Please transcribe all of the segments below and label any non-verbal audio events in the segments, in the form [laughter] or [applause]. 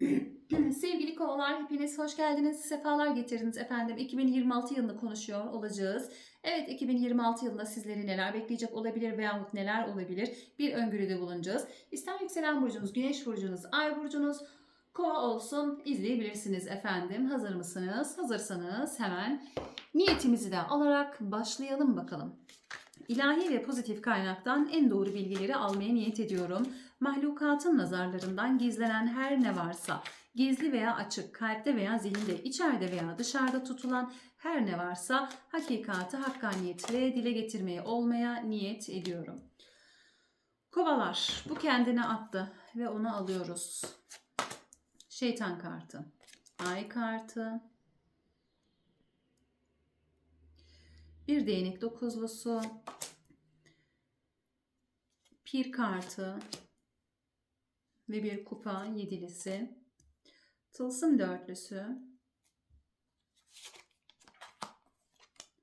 [clears throat] Sevgili kovalar hepiniz hoş geldiniz. Sefalar getirdiniz efendim. 2026 yılını konuşuyor olacağız. Evet 2026 yılında sizleri neler bekleyecek olabilir veyahut neler olabilir bir öngörüde bulunacağız. İster yükselen burcunuz, güneş burcunuz, ay burcunuz kova olsun izleyebilirsiniz efendim. Hazır mısınız? Hazırsanız hemen niyetimizi de alarak başlayalım bakalım. İlahi ve pozitif kaynaktan en doğru bilgileri almaya niyet ediyorum. Mahlukatın nazarlarından gizlenen her ne varsa, gizli veya açık, kalpte veya zihinde, içeride veya dışarıda tutulan her ne varsa hakikati hakkaniyetle dile getirmeye olmaya niyet ediyorum. Kovalar bu kendine attı ve onu alıyoruz. Şeytan kartı, ay kartı, bir değnek dokuzlusu, pir kartı ve bir kupa yedilisi, tılsım dörtlüsü,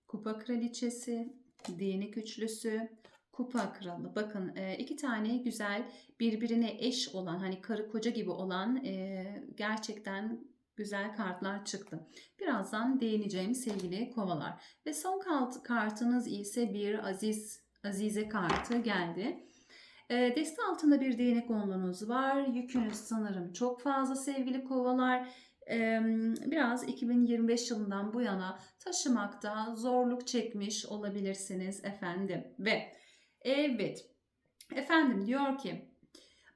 kupa kraliçesi, değnek üçlüsü, kupa kralı. Bakın e, iki tane güzel birbirine eş olan hani karı koca gibi olan e, gerçekten güzel kartlar çıktı. Birazdan değineceğim sevgili kovalar. Ve son kart, kartınız ise bir aziz azize kartı geldi. E, deste altında bir değnek onluğunuz var. Yükünüz sanırım çok fazla sevgili kovalar. E, biraz 2025 yılından bu yana taşımakta zorluk çekmiş olabilirsiniz efendim. Ve evet efendim diyor ki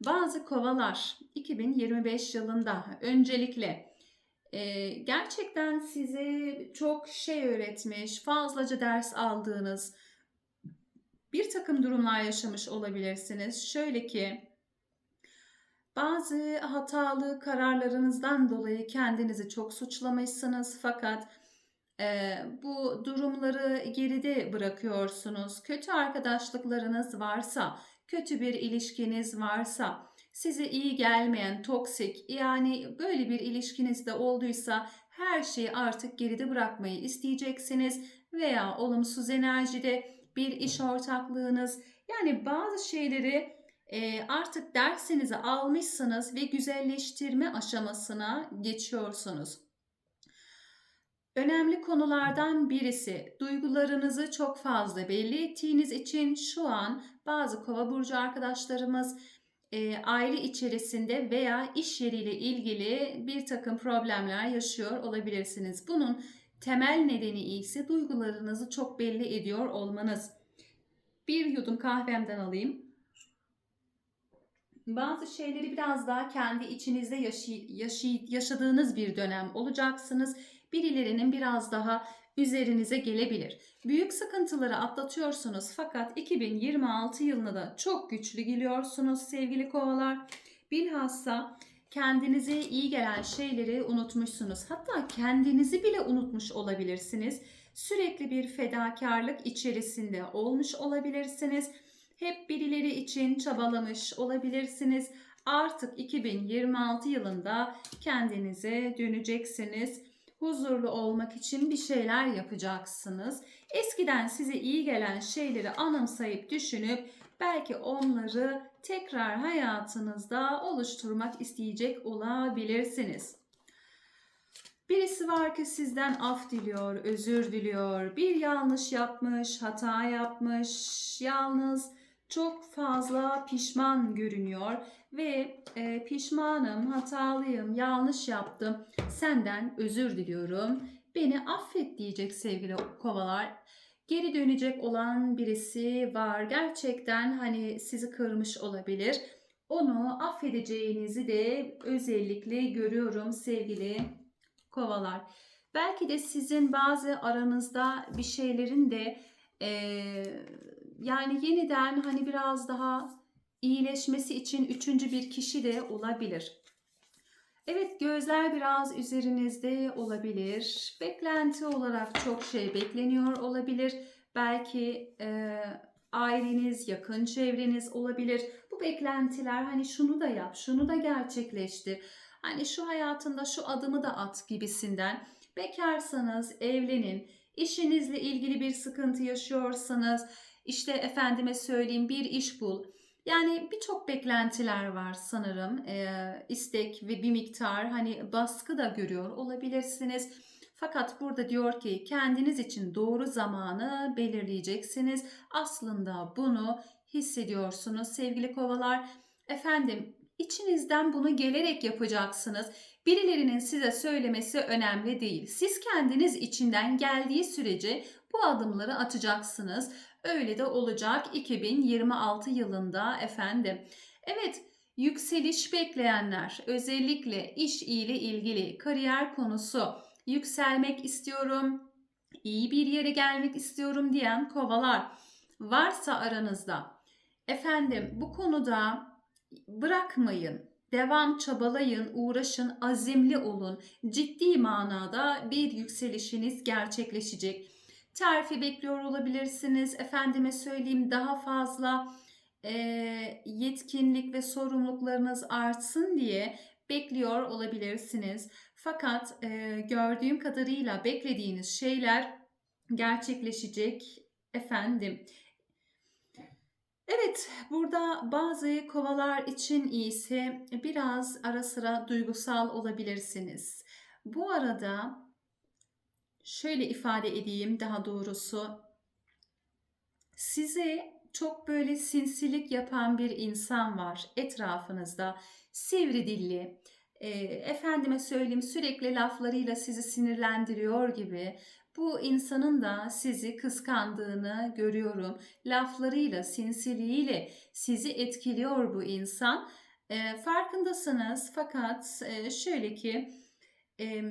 bazı kovalar 2025 yılında öncelikle e, gerçekten size çok şey öğretmiş, fazlaca ders aldığınız bir takım durumlar yaşamış olabilirsiniz. Şöyle ki bazı hatalı kararlarınızdan dolayı kendinizi çok suçlamışsınız fakat e, bu durumları geride bırakıyorsunuz. Kötü arkadaşlıklarınız varsa, kötü bir ilişkiniz varsa, size iyi gelmeyen toksik yani böyle bir ilişkiniz de olduysa her şeyi artık geride bırakmayı isteyeceksiniz veya olumsuz enerjide bir iş ortaklığınız yani bazı şeyleri e, artık dersinizi almışsınız ve güzelleştirme aşamasına geçiyorsunuz. Önemli konulardan birisi duygularınızı çok fazla belli ettiğiniz için şu an bazı kova burcu arkadaşlarımız e, aile içerisinde veya iş yeriyle ilgili bir takım problemler yaşıyor olabilirsiniz. Bunun temel nedeni ise duygularınızı çok belli ediyor olmanız. Bir yudum kahvemden alayım. Bazı şeyleri biraz daha kendi içinizde yaşay- yaşay- yaşadığınız bir dönem olacaksınız. Birilerinin biraz daha üzerinize gelebilir. Büyük sıkıntıları atlatıyorsunuz fakat 2026 yılına da çok güçlü geliyorsunuz sevgili kovalar. Bilhassa kendinize iyi gelen şeyleri unutmuşsunuz. Hatta kendinizi bile unutmuş olabilirsiniz. Sürekli bir fedakarlık içerisinde olmuş olabilirsiniz. Hep birileri için çabalamış olabilirsiniz. Artık 2026 yılında kendinize döneceksiniz. Huzurlu olmak için bir şeyler yapacaksınız. Eskiden size iyi gelen şeyleri anımsayıp düşünüp belki onları tekrar hayatınızda oluşturmak isteyecek olabilirsiniz. Birisi var ki sizden af diliyor, özür diliyor. Bir yanlış yapmış, hata yapmış. Yalnız çok fazla pişman görünüyor ve e, pişmanım, hatalıyım, yanlış yaptım. Senden özür diliyorum. Beni affet diyecek sevgili kovalar. Geri dönecek olan birisi var. Gerçekten hani sizi kırmış olabilir. Onu affedeceğinizi de özellikle görüyorum sevgili kovalar. Belki de sizin bazı aranızda bir şeylerin de e, yani yeniden hani biraz daha iyileşmesi için üçüncü bir kişi de olabilir. Evet gözler biraz üzerinizde olabilir. Beklenti olarak çok şey bekleniyor olabilir. Belki e, aileniz, yakın çevreniz olabilir. Bu beklentiler hani şunu da yap, şunu da gerçekleştir. Hani şu hayatında şu adımı da at gibisinden. Bekarsanız evlenin. İşinizle ilgili bir sıkıntı yaşıyorsanız işte efendime söyleyeyim bir iş bul. Yani birçok beklentiler var sanırım. Eee, istek ve bir miktar hani baskı da görüyor olabilirsiniz. Fakat burada diyor ki kendiniz için doğru zamanı belirleyeceksiniz. Aslında bunu hissediyorsunuz sevgili kovalar. Efendim içinizden bunu gelerek yapacaksınız. Birilerinin size söylemesi önemli değil. Siz kendiniz içinden geldiği sürece bu adımları atacaksınız. Öyle de olacak 2026 yılında efendim. Evet, yükseliş bekleyenler, özellikle iş ile ilgili kariyer konusu, yükselmek istiyorum, iyi bir yere gelmek istiyorum diyen kovalar varsa aranızda. Efendim bu konuda bırakmayın. Devam çabalayın, uğraşın, azimli olun. Ciddi manada bir yükselişiniz gerçekleşecek. Terfi bekliyor olabilirsiniz. Efendime söyleyeyim daha fazla e, yetkinlik ve sorumluluklarınız artsın diye bekliyor olabilirsiniz. Fakat e, gördüğüm kadarıyla beklediğiniz şeyler gerçekleşecek efendim. Evet, burada bazı kovalar için ise biraz ara sıra duygusal olabilirsiniz. Bu arada şöyle ifade edeyim daha doğrusu. Size çok böyle sinsilik yapan bir insan var etrafınızda. Sivri dilli, e, efendime söyleyeyim sürekli laflarıyla sizi sinirlendiriyor gibi. Bu insanın da sizi kıskandığını görüyorum. Laflarıyla, sinsiliğiyle sizi etkiliyor bu insan. E, farkındasınız fakat e, şöyle ki e,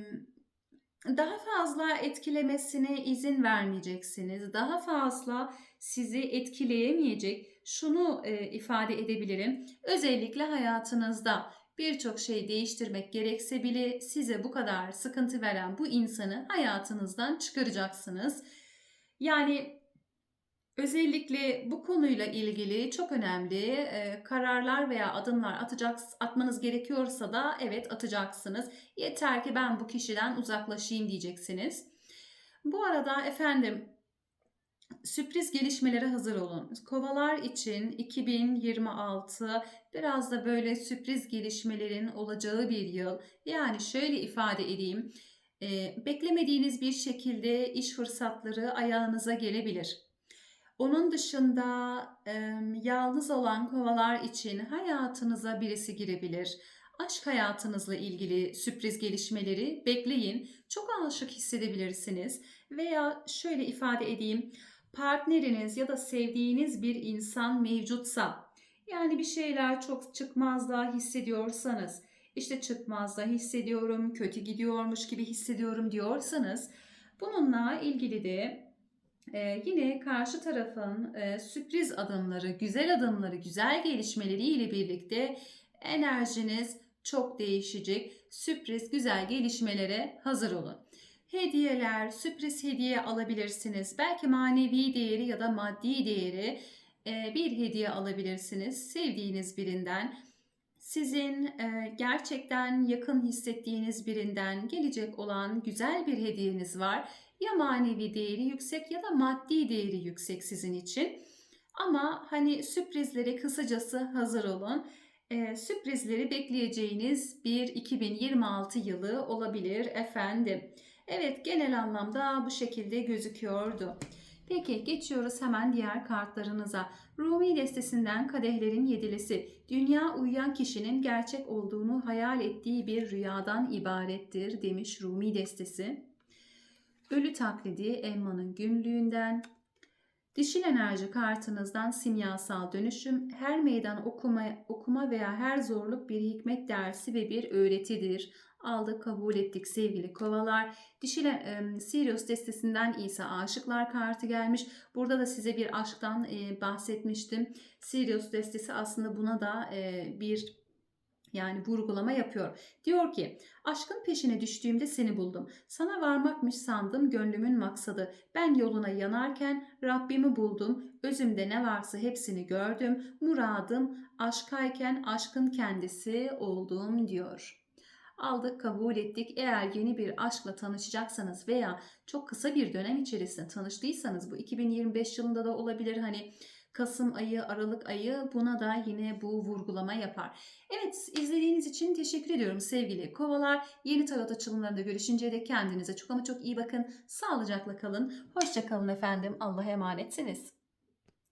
daha fazla etkilemesine izin vermeyeceksiniz. Daha fazla sizi etkileyemeyecek. Şunu e, ifade edebilirim. Özellikle hayatınızda birçok şey değiştirmek gerekse bile size bu kadar sıkıntı veren bu insanı hayatınızdan çıkaracaksınız. Yani özellikle bu konuyla ilgili çok önemli e, kararlar veya adımlar atacak atmanız gerekiyorsa da evet atacaksınız. Yeter ki ben bu kişiden uzaklaşayım diyeceksiniz. Bu arada efendim sürpriz gelişmelere hazır olun. Kovalar için 2026 biraz da böyle sürpriz gelişmelerin olacağı bir yıl. Yani şöyle ifade edeyim. E, beklemediğiniz bir şekilde iş fırsatları ayağınıza gelebilir. Onun dışında e, yalnız olan kovalar için hayatınıza birisi girebilir. Aşk hayatınızla ilgili sürpriz gelişmeleri bekleyin. Çok aşık hissedebilirsiniz. Veya şöyle ifade edeyim partneriniz ya da sevdiğiniz bir insan mevcutsa yani bir şeyler çok çıkmazda hissediyorsanız işte çıkmazda hissediyorum, kötü gidiyormuş gibi hissediyorum diyorsanız bununla ilgili de e, yine karşı tarafın e, sürpriz adımları, güzel adımları, güzel gelişmeleri ile birlikte enerjiniz çok değişecek. Sürpriz güzel gelişmelere hazır olun hediyeler, sürpriz hediye alabilirsiniz. Belki manevi değeri ya da maddi değeri e, bir hediye alabilirsiniz sevdiğiniz birinden. Sizin e, gerçekten yakın hissettiğiniz birinden gelecek olan güzel bir hediyeniz var. Ya manevi değeri yüksek ya da maddi değeri yüksek sizin için. Ama hani sürprizlere kısacası hazır olun. Ee, sürprizleri bekleyeceğiniz bir 2026 yılı olabilir efendim. Evet genel anlamda bu şekilde gözüküyordu. Peki geçiyoruz hemen diğer kartlarınıza. Rumi destesinden kadehlerin yedilisi. Dünya uyuyan kişinin gerçek olduğunu hayal ettiği bir rüyadan ibarettir demiş Rumi destesi. Ölü taklidi Emma'nın günlüğünden. Dişil enerji kartınızdan simyasal dönüşüm, her meydan okuma, okuma veya her zorluk bir hikmet dersi ve bir öğretidir aldık kabul ettik sevgili kovalar. Dişil e, Sirius destesinden ise aşıklar kartı gelmiş. Burada da size bir aşktan e, bahsetmiştim. Sirius destesi aslında buna da e, bir yani vurgulama yapıyor. Diyor ki aşkın peşine düştüğümde seni buldum. Sana varmakmış sandım gönlümün maksadı. Ben yoluna yanarken Rabbimi buldum. Özümde ne varsa hepsini gördüm. Muradım aşkayken aşkın kendisi oldum diyor aldık kabul ettik. Eğer yeni bir aşkla tanışacaksanız veya çok kısa bir dönem içerisinde tanıştıysanız bu 2025 yılında da olabilir hani Kasım ayı, Aralık ayı buna da yine bu vurgulama yapar. Evet izlediğiniz için teşekkür ediyorum sevgili kovalar. Yeni tarot açılımlarında görüşünceye dek kendinize çok ama çok iyi bakın. Sağlıcakla kalın. Hoşça kalın efendim. Allah'a emanetsiniz.